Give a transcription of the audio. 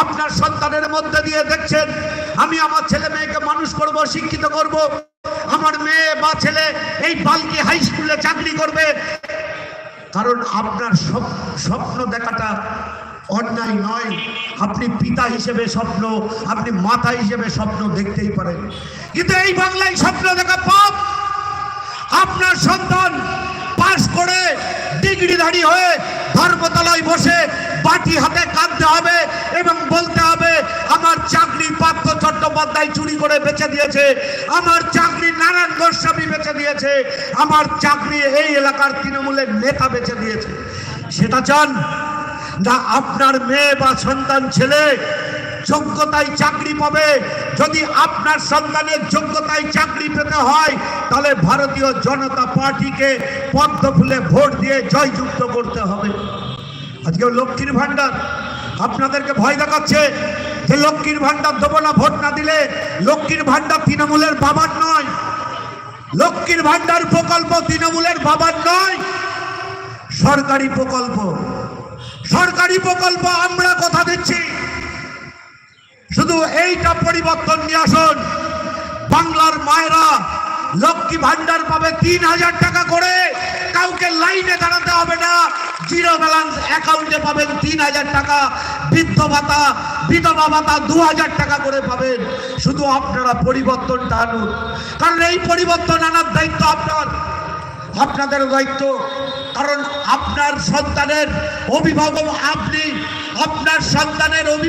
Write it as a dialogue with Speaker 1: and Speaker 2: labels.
Speaker 1: আপনার সন্তানের মধ্যে দিয়ে দেখছেন, আমি আমার ছেলে মেয়েকে মানুষ করব, শিক্ষিত করব। আমার মেয়ে বা ছেলে এই বালকি হাই স্কুলে চাকরি করবে। কারণ আপনার স্বপ্ন দেখাটা অন্যায় নয়। আপনি পিতা হিসেবে স্বপ্ন, আপনি মাতা হিসেবে স্বপ্ন দেখতেই পারেন। কিন্তু এই বাংলায় স্বপ্ন দেখা পাপ। আপনার সন্তান পাশ করে ডিগ্রিধারী হয়ে ধর্মতলায় বসে বাটি হাতে কাঁদতে হবে এবং বলতে হবে আমার চাকরি চট্টোপাধ্যায় চুরি করে বেচে দিয়েছে। আমার চাকরি নারায়ণ গোস্বামী বেচে দিয়েছে। আমার চাকরি এই এলাকার তৃণমূলের নেতা বেচে দিয়েছে। সেটা চান না, আপনার মেয়ে বা সন্তান ছেলে যোগ্যতায় চাকরি পাবে। যদি আপনার সন্তানের যোগ্যতায় চাকরি পেতে হয়, তাহলে ভারতীয় জনতা পার্টিকে পদ্ম ফুলে ভোট দিয়ে জয়যুক্ত করতে হবে। আজকে লক্ষ্মীর ভাণ্ডার আপনাদেরকে ভয় দেখাচ্ছে। যে লক্ষ্মীর ভাণ্ডার দেবো না, ভোট না দিলে লক্ষ্মীর ভাণ্ডার তৃণমূলের বাবার নয়। লক্ষ্মীর ভাণ্ডার প্রকল্প তৃণমূলের বাবার নয়। সরকারি প্রকল্প। সরকারি প্রকল্প আমরা কথা দিচ্ছি। শুধু এইটা পরিবর্তন নিয়ে আসুন। বাংলার মায়েরা লক্ষ্মী ভান্ডার পাবে তিন হাজার টাকা করে। কাউকে লাইনে দাঁড়াতে হবে না। জিরো ব্যালেন্স অ্যাকাউন্টে পাবেন তিন হাজার টাকা, বৃদ্ধ ভাতা, বিধবা ভাতা দু হাজার টাকা করে পাবেন। শুধু আপনারা পরিবর্তনটা আনুন। কারণ এই পরিবর্তন আনার দায়িত্ব আপনার, আপনাদের দায়িত্ব। কারণ আপনার সন্তানের অভিভাবক আপনি, আপনার সন্তানের অভিভাবক